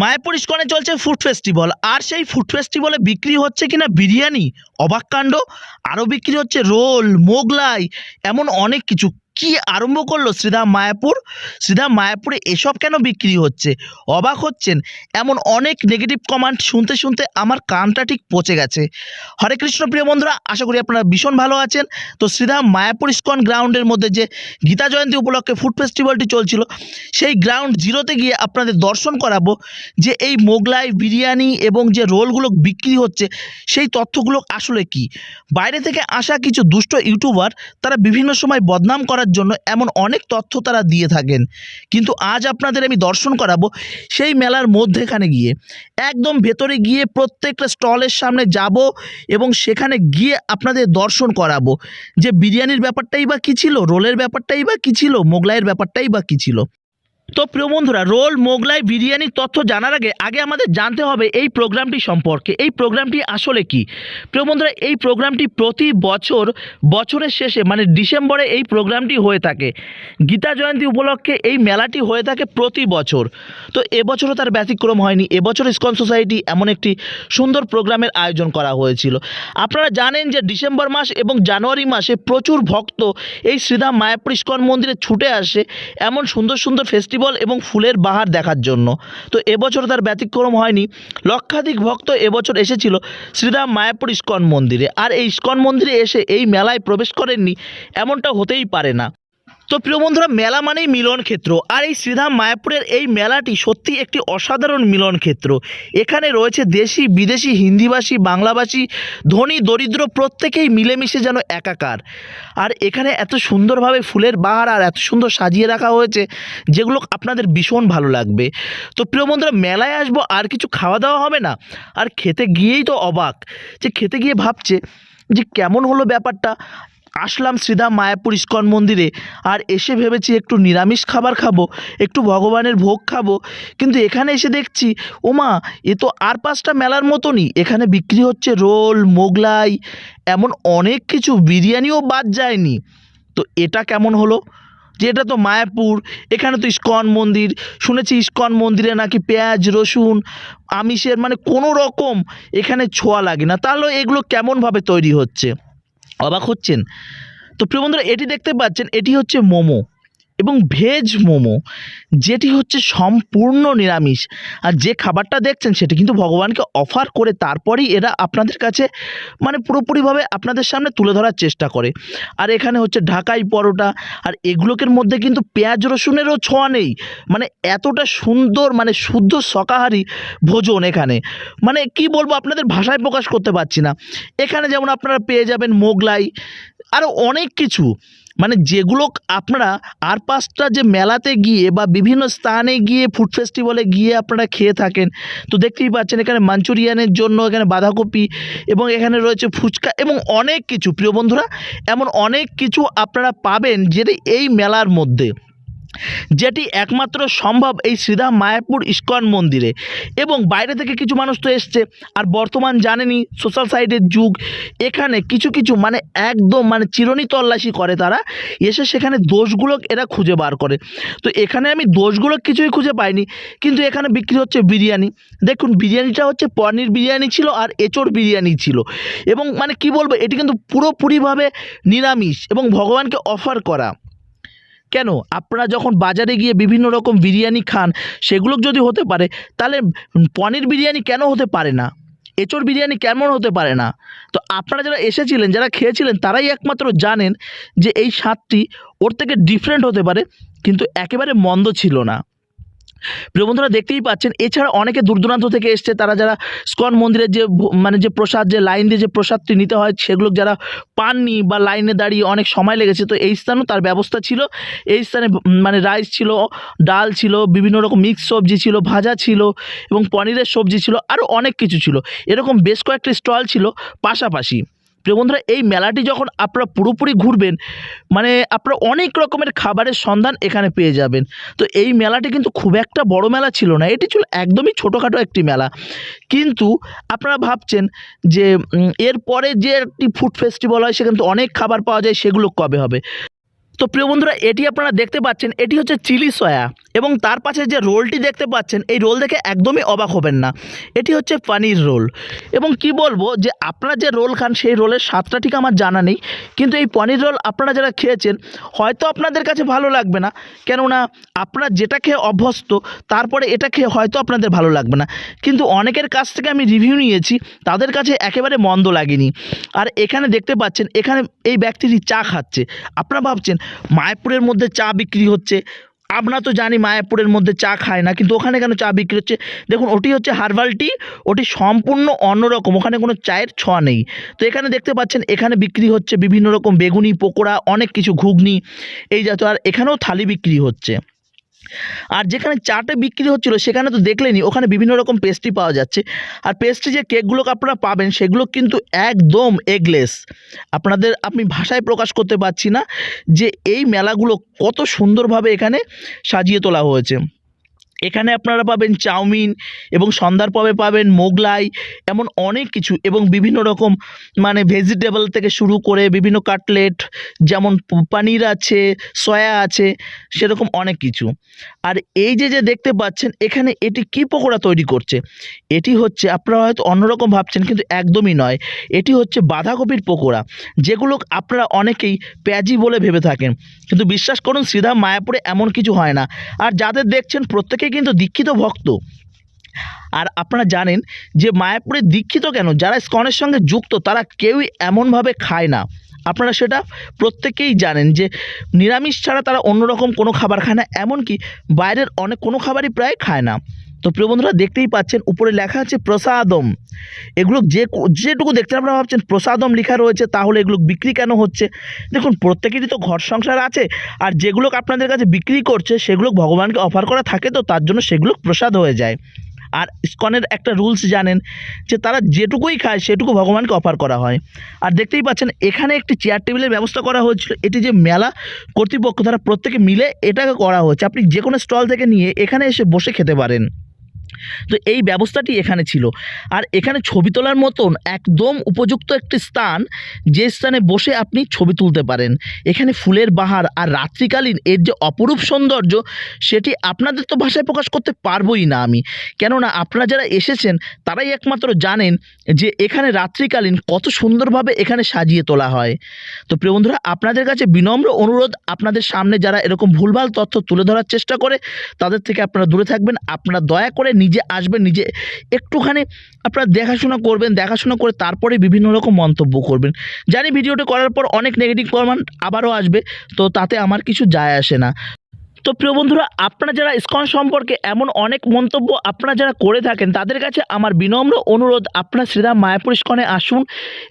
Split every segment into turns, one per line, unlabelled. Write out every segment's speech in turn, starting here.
মায়াপুর ইস্কনে চলছে food festival আর সেই food ফেস্টিভ্যালে বিক্রি হচ্ছে কিনা বিরিয়ানি? অবাক কাণ্ড। আরও বিক্রি হচ্ছে রোল, মোগলাই, এমন অনেক কিছু। কি আরম্ভ করল শ্রীধাম মায়াপুর? শ্রীধাম মায়াপুরে এসব কেন বিক্রি হচ্ছে? অবাক হচ্ছেন। এমন অনেক নেগেটিভ কমেন্ট শুনতে শুনতে আমার কানটা ঠিক পচে গেছে। হরে কৃষ্ণ প্রিয় বন্ধুরা, আশা করি আপনারা ভীষণ ভালো আছেন। তো শ্রীধাম মায়াপুর ইস্কন গ্রাউন্ডের মধ্যে যে গীতা জয়ন্তী উপলক্ষে ফুড ফেস্টিভ্যালটি চলছিল, সেই গ্রাউন্ড জিরোতে গিয়ে আপনাদের দর্শন করাবো যে এই মোগলাই বিরিয়ানি এবং যে রোলগুলো বিক্রি হচ্ছে, সেই তথ্যগুলো আসলে কি? বাইরে থেকে আসা কিছু দুষ্ট ইউটিউবার তারা বিভিন্ন সময় বদনাম করার জন্য এমন অনেক তথ্য তারা দিয়ে থাকেন। কিন্তু আজ আপনাদের আমি দর্শন করাবো সেই মেলার মধ্যেখানে গিয়ে। একদম ভেতরে গিয়ে প্রত্যেকটা স্টলের সামনে যাব এবং সেখানে গিয়ে আপনাদের দর্শন করাবো। যে বিরিয়ানির ব্যাপারটাই বা কী ছিল, রোলের ব্যাপারটাই বা কী ছিল, মোগলাইয়ের ব্যাপারটাই বা কী ছিল। তো প্রিয় বন্ধুরা, রোল মোগলাই বিরিয়ানির তথ্য জানার আগে আগে আমাদের জানতে হবে এই প্রোগ্রামটি সম্পর্কে। এই প্রোগ্রামটি আসলে কি? প্রিয় বন্ধুরা, এই প্রোগ্রামটি প্রতি বছর, বছরের শেষে মানে ডিসেম্বরে এই প্রোগ্রামটি হয়ে থাকে। গীতা জয়ন্তী উপলক্ষে এই মেলাটি হয়ে থাকে প্রতি বছর। তো এবছরও তার ব্যতিক্রম হয়নি। এবছর ইসকন সোসাইটি এমন একটি সুন্দর প্রোগ্রামের আয়োজন করা হয়েছিল। আপনারা জানেন যে ডিসেম্বর মাস এবং জানুয়ারি মাসে প্রচুর ভক্ত এই শ্রীধাম মায়াপুর ইস্কন মন্দিরে ছুটে আসে। এমন সুন্দর সুন্দর ফেস্টিভ্যাল এবং ফুলের বাহার দেখার জন্য। তো এবছর তার ব্যতিক্রম হয়নি। লক্ষাধিক ভক্ত এবছর এসেছিল শ্রীরাম মায়াপুর ইস্কন মন্দিরে। আর এই ইস্কন মন্দিরে এসে এই মেলায় প্রবেশ করেননি এমনটা হতেই পারে না। তো প্রিয় বন্ধুরা, মেলা মানেই মিলন ক্ষেত্র। আর এই শ্রীধাম মায়াপুরের এই মেলাটি সত্যি একটি অসাধারণ মিলন ক্ষেত্র। এখানে রয়েছে দেশি, বিদেশি, হিন্দিভাষী, বাংলাভাষী, ধনী, দরিদ্র, প্রত্যেকেই মিলেমিশে যেন একাকার। আর এখানে এত সুন্দরভাবে ফুলের বাহার আর এত সুন্দর সাজিয়ে রাখা হয়েছে, যেগুলো আপনাদের ভীষণ ভালো লাগবে। তো প্রিয় বন্ধুরা, মেলায় আসব, আর কিছু খাওয়া দাওয়া হবে না? আর খেতে গিয়েই তো অবাক, যে খেতে গিয়ে ভাবছে যে কেমন হলো ব্যাপারটা? আসলাম শ্রীধাম মায়াপুর ইস্কন মন্দিরে। আর এসে ভেবেছি একটু নিরামিষ খাবার খাব, একটু ভগবানের ভোগ খাব। কিন্তু এখানে এসে দেখছি, ওমা, এ তো আর পাঁচটা মেলার মতনই। এখানে বিক্রি হচ্ছে রোল, মোগলাই, এমন অনেক কিছু। বিরিয়ানিও বাদ যায়নি। তো এটা কেমন হলো? যে এটা তো মায়াপুর, এখানে তো ইস্কন মন্দির। শুনেছি ইস্কন মন্দিরে নাকি পেঁয়াজ, রসুন, আমিষের মানে কোনো রকম এখানে ছোঁয়া লাগে না। তাহলে এগুলো কেমনভাবে তৈরি হচ্ছে? অবাক হচ্ছেন। তো প্রিয় বন্ধুরা এটি দেখতে পাচ্ছেন এটি হচ্ছে মোমো। এবং ভেজ মোমো, যেটি হচ্ছে সম্পূর্ণ নিরামিষ। আর যে খাবারটা দেখছেন, সেটি কিন্তু ভগবানকে অফার করে তারপরেই এরা আপনাদের কাছে মানে পুরোপুরিভাবে আপনাদের সামনে তুলে ধরার চেষ্টা করে। আর এখানে হচ্ছে ঢাকাই পরোটা, আর এগুলোকের মধ্যে কিন্তু পেঁয়াজ রসুনেরও ছোঁয়া নেই। মানে এতটা সুন্দর মানে শুদ্ধ শাকাহারি ভোজন এখানে। মানে কি বলব, আপনাদের ভাষায় প্রকাশ করতে পারছি না। এখানে যেমন আপনারা পেয়ে যাবেন মোগলাই আরও অনেক কিছু। মানে যেগুলো আপনারা আর পাঁচটা যে মেলাতে গিয়ে বা বিভিন্ন স্থানে গিয়ে ফুড ফেস্টিভ্যালে গিয়ে আপনারা খেয়ে থাকেন, তো দেখতেই পাচ্ছেন এখানে মাঞ্চুরিয়ানের জন্য এখানে বাঁধাকপি এবং এখানে রয়েছে ফুচকা এবং অনেক কিছু। প্রিয় বন্ধুরা, এমন অনেক কিছু আপনারা পাবেন যেটি এই মেলার মধ্যে। যেটি একমাত্র সম্ভব এই শ্রীধাম মায়াপুর ইস্কন মন্দিরে। এবং বাইরে থেকে কিছু মানুষ তো এসছে, আর বর্তমান জানেনি সোশ্যাল সাইটের যুগ। এখানে কিছু কিছু মানে একদম মানে চিরনি তল্লাশি করে তারা, এসে সেখানে দোষগুলো এরা খুঁজে বার করে। তো এখানে আমি দোষগুলো কিছুই খুঁজে পাইনি, কিন্তু এখানে বিক্রি হচ্ছে বিরিয়ানি। দেখুন, বিরিয়ানিটা হচ্ছে পনির বিরিয়ানি ছিল আর এঁচোড় বিরিয়ানি ছিল। এবং মানে কি বলব, এটি কিন্তু পুরোপুরিভাবে নিরামিষ এবং ভগবানকে অফার করা। কেন? আপনারা যখন বাজারে গিয়ে বিভিন্ন রকম বিরিয়ানি খান, সেগুলো যদি হতে পারে, তাহলে পনির বিরিয়ানি কেন হতে পারে না? এঁচোড় বিরিয়ানি কেমন হতে পারে না? তো আপনারা যারা এসেছিলেন, যারা খেয়েছিলেন, তারাই একমাত্র জানেন যে এই স্বাদটি ওর থেকে ডিফারেন্ট হতে পারে, কিন্তু একেবারে মন্দ ছিল না। প্রিয় বন্ধুরা দেখতেই পাচ্ছেন, এছাড়া অনেকে দূর দূরান্ত থেকে এসছে, তারা যারা স্কন মন্দিরের যে মানে যে প্রসাদ, যে লাইন দিয়ে যে প্রসাদটি নিতে হয়, সেগুলো যারা পাননি বা লাইনে দাঁড়িয়ে অনেক সময় লেগেছে, তো এই স্থানেও তার ব্যবস্থা ছিল। এই স্থানে মানে রাইস ছিল, ডাল ছিল, বিভিন্ন রকম মিক্স সবজি ছিল, ভাজা ছিল এবং পনিরের সবজি ছিল আরও অনেক কিছু ছিল। এরকম বেশ কয়েকটি স্টল ছিল পাশাপাশি। প্রিয় বন্ধুরা, এই মেলাটি যখন আপনারা পুরোপুরি ঘুরবেন মানে আপনারা অনেক রকমের খাবারের সন্ধান এখানে পেয়ে যাবেন। তো এই মেলাটি কিন্তু খুব একটা বড় মেলা ছিল না, এটি ছিল একদমই ছোটোখাটো একটি মেলা। কিন্তু আপনারা ভাবছেন যে এরপরে যে একটি ফুড ফেস্টিভ্যাল হয়, সেখানে তো অনেক খাবার পাওয়া যায়, সেগুলো কবে হবে? তো প্রিয় বন্ধুরা, এটি আপনারা দেখতে পাচ্ছেন, এটি হচ্ছে চিলি সয়া। এবং তার পাশে যে রোলটি দেখতে পাচ্ছেন, এই রোল দেখে একদমই অবাক হবেন না। এটি হচ্ছে পানির রোল। এবং কি বলব যে, আপনারা যে রোল খান, সেই রোলের স্বাদটা ঠিক আমার জানা নেই। কিন্তু এই পনির রোল আপনারা যারা খেয়েছেন, হয়তো আপনাদের কাছে ভালো লাগবে না। কেননা, আপনারা যেটা খেয়ে অভ্যস্ত, তারপরে এটা খেয়ে হয়তো আপনাদের ভালো লাগবে না। কিন্তু অনেকের কাছ থেকে আমি রিভিউ নিয়েছি, তাদের কাছে একেবারে মন্দ লাগেনি। আর এখানে দেখতে পাচ্ছেন, এখানে এই ব্যক্তিটি চা খাচ্ছে। আপনারা ভাবছেন, মায়াপুরের মধ্যে চা বিক্রি হচ্ছে আমরা তো জানি মায়াপুরের মধ্যে চা খায় না, কিন্তু ওখানে কেন চা বিক্রি হচ্ছে? দেখুন, ওটি হচ্ছে হার্বাল টি, ওটি সম্পূর্ণ অন্যরকম, ওখানে কোনো চায়ের ছোঁয়া নেই। তো এখানে দেখতে পাচ্ছেন, এখানে বিক্রি হচ্ছে বিভিন্ন রকম বেগুনি, পকোড়া, অনেক কিছু, ঘুগনি, এই জাতীয়, আর এখানেও থালি বিক্রি হচ্ছে। আর যেখানে চাটে বিক্রি হচ্ছিল, সেখানে তো দেখলেনি ওখানে বিভিন্ন রকম পেস্ট্রি পাওয়া যাচ্ছে। আর পেস্ট্রি যে কেকগুলোকে আপনারা পাবেন, সেগুলো কিন্তু একদম এগলেস আপনাদের, আমি ভাষায় প্রকাশ করতে পারছি না যে এই মেলাগুলো কত সুন্দরভাবে এখানে সাজিয়ে তোলা হয়েছে। এখানে আপনারা পাবেন চাউমিন এবং সন্ধ্যার পরে পাবেন মোগলাই, এমন অনেক কিছু এবং বিভিন্ন রকম মানে ভেজিটেবল থেকে শুরু করে বিভিন্ন কাটলেট যেমন পানির আছে সয়া আছে, সেরকম অনেক কিছু। আর এই যে যে দেখতে পাচ্ছেন, এখানে এটি কি পকোড়া তৈরি করছে? এটি হচ্ছে, আপনারা হয়তো অন্যরকম ভাবছেন, কিন্তু একদমই নয়। এটি হচ্ছে বাঁধাকপির পকোড়া, যেগুলো আপনারা অনেকেই পেঁয়াজি বলে ভেবে থাকেন। কিন্তু বিশ্বাস করুন, সিধা মায়াপুরে এমন কিছু হয় না। আর যাদের দেখছেন, প্রত্যেকেই কিন্তু দীক্ষিত ভক্ত। আর আপনারা জানেন যে মায়াপুরে দীক্ষিত কেন? যারা স্কনের সঙ্গে যুক্ত, তারা কেউই এমনভাবে খায় না। আপনারা সেটা প্রত্যেকেই জানেন যে নিরামিষ ছাড়া তারা অন্যরকম কোনো খাবার খায় না, এমনকি বাইরের অনেক কোনো খাবারই প্রায় খায় না। তো প্রিয় বন্ধুরা, দেখতেই পাচ্ছেন, উপরে লেখা আছে প্রসাদম। এগুলো যে যেটুকু দেখতে আপনারা ভাবছেন, প্রসাদম লেখা রয়েছে, তাহলে এগুলো বিক্রি কেন হচ্ছে? দেখুন, প্রত্যেকেরই তো ঘর সংসার আছে, আর যেগুলো আপনাদের কাছে বিক্রি করছে, সেগুলো ভগবানকে অফার করা থাকে তো, তার জন্য সেগুলো প্রসাদ হয়ে যায়। আর ইস্কনের একটা রুলস জানেন, যে তারা যেটুকুই খায়, সেটুকু ভগবানকে অফার করা হয়। আর দেখতেই পাচ্ছেন, এখানে একটি চেয়ার টেবিলের ব্যবস্থা করা হয়েছিল, এটি যে মেলা কর্তৃপক্ষ তারা প্রত্যেকে মিলে এটাকে করা হচ্ছে আপনি যে কোনো স্টল থেকে নিয়ে এখানে এসে বসে খেতে পারেন। তো এই ব্যবস্থাটি এখানে ছিল। আর এখানে ছবি তোলার মতন একদম উপযুক্ত একটি স্থান, যে স্থানে বসে আপনি ছবি তুলতে পারেন। এখানে ফুলের বাহার আর রাত্রিকালীন এর যে অপরূপ সৌন্দর্য, সেটি আপনাদের তো ভাষায় প্রকাশ করতে পারবোই না আমি। কেননা আপনারা যারা এসেছেন, তারাই একমাত্র জানেন যে এখানে রাত্রিকালীন কত সুন্দরভাবে এখানে সাজিয়ে তোলা হয়। তো প্রিয় বন্ধুরা, আপনাদের কাছে বিনম্র অনুরোধ, আপনাদের সামনে যারা এরকম ভুলভাল তথ্য তুলে ধরার চেষ্টা করে, তাদের থেকে আপনারা দূরে থাকবেন। আপনারা দয়া করে নিজে আসবেন, নিজে একটুখানি আপনারা দেখাশোনা করবেন, দেখাশোনা করে তারপরে বিভিন্ন রকম মন্তব্য করবেন। জানি ভিডিওটি করার পর অনেক নেগেটিভ কমেন্ট আবারও আসবে, তো তাতে আমার কিছু যায় আসে না। তো প্রিয় বন্ধুরা, আপনারা যারা ইস্কন সম্পর্কে এমন অনেক মন্তব্য আপনারা যারা করে থাকেন, তাদের কাছে আমার বিনম্র অনুরোধ, আপনারা শ্রীরাম মায়াপুর ইস্কনে আসুন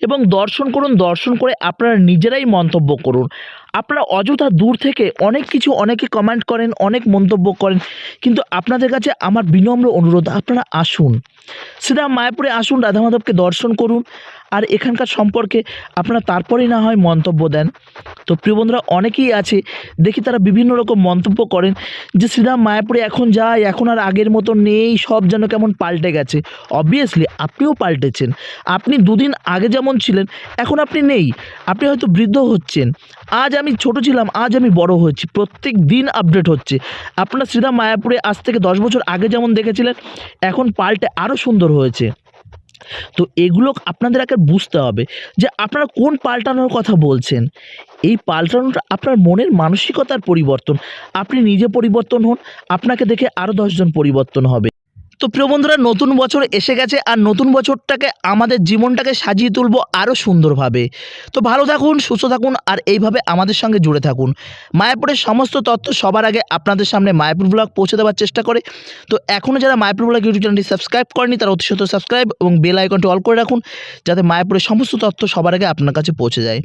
এবং দর্শন করুন, দর্শন করে আপনারা নিজেরাই মন্তব্য করুন। আপনারা অযথা দূর থেকে অনেক কিছু, অনেকে কমেন্ট করেন, অনেক মন্তব্য করেন, কিন্তু আপনাদের কাছে আমার বিনম্র অনুরোধ, আপনারা আসুন। শ্রীরাম মায়াপুরে আসুন, রাধা মাধবকে দর্শন করুন, আর এখানকার সম্পর্কে আপনারা তারপরেই না হয় মন্তব্য দেন। তো প্রিয় বন্ধুরা, অনেকেই আছে, দেখি তারা বিভিন্ন রকম মন্তব্য করেন, যে শ্রীরাম মায়াপুরে এখন যায়, এখন আর আগের মতো নেই, সব যেন কেমন পাল্টে গেছে। অবভিয়াসলি আপনিও পাল্টেছেন। আপনি দুদিন আগে যেমন ছিলেন, এখন আপনি নেই। আপনি হয়তো বৃদ্ধ হচ্ছেন। আজ আমি ছোট ছিলাম, আজ আমি বড় হয়েছি। প্রত্যেক দিন আপডেট হচ্ছে। আপনার শ্রীরাম মায়াপুরে আজ থেকে দশ বছর আগে যেমন দেখেছিলেন, এখন পাল্টে আরও সুন্দর হয়েছে। তো এগুলো আপনাদের আগে বুঝতে হবে যে আপনারা কোন পাল্টানোর কথা বলছেন। এই পাল্টানোটা আপনার মনের মানসিকতার পরিবর্তন। আপনি নিজে পরিবর্তন হন, আপনাকে দেখে আরও দশজন পরিবর্তন হবে। তো প্রিয় বন্ধুরা, নতুন বছর এসে গেছে আর নতুন বছরটাকে আমাদের জীবনটাকে সাজিয়ে তুলবো আরও সুন্দরভাবে। তো ভালো থাকুন, সুস্থ থাকুন আর এইভাবে আমাদের সঙ্গে জুড়ে থাকুন। মায়াপুরের সমস্ত তথ্য সবার আগে আপনাদের সামনে মায়াপুর ব্লগ পৌঁছে দেওয়ার চেষ্টা করে। তো এখনও যারা মায়াপুর ব্লগ ইউটিউব চ্যানেলটি সাবস্ক্রাইব করেনি তারা অতি সত্ত্বর সাবস্ক্রাইব এবং বেল আইকনটি অল করে রাখুন, যাতে মায়াপুরের সমস্ত তথ্য সবার আগে আপনার কাছে পৌঁছে যায়।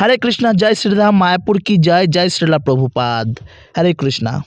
হরে কৃষ্ণা, জয় শ্রীরাম, মায়াপুর কি জয়? জয় শ্রীলা প্রভুপাদ। হরে কৃষ্ণা।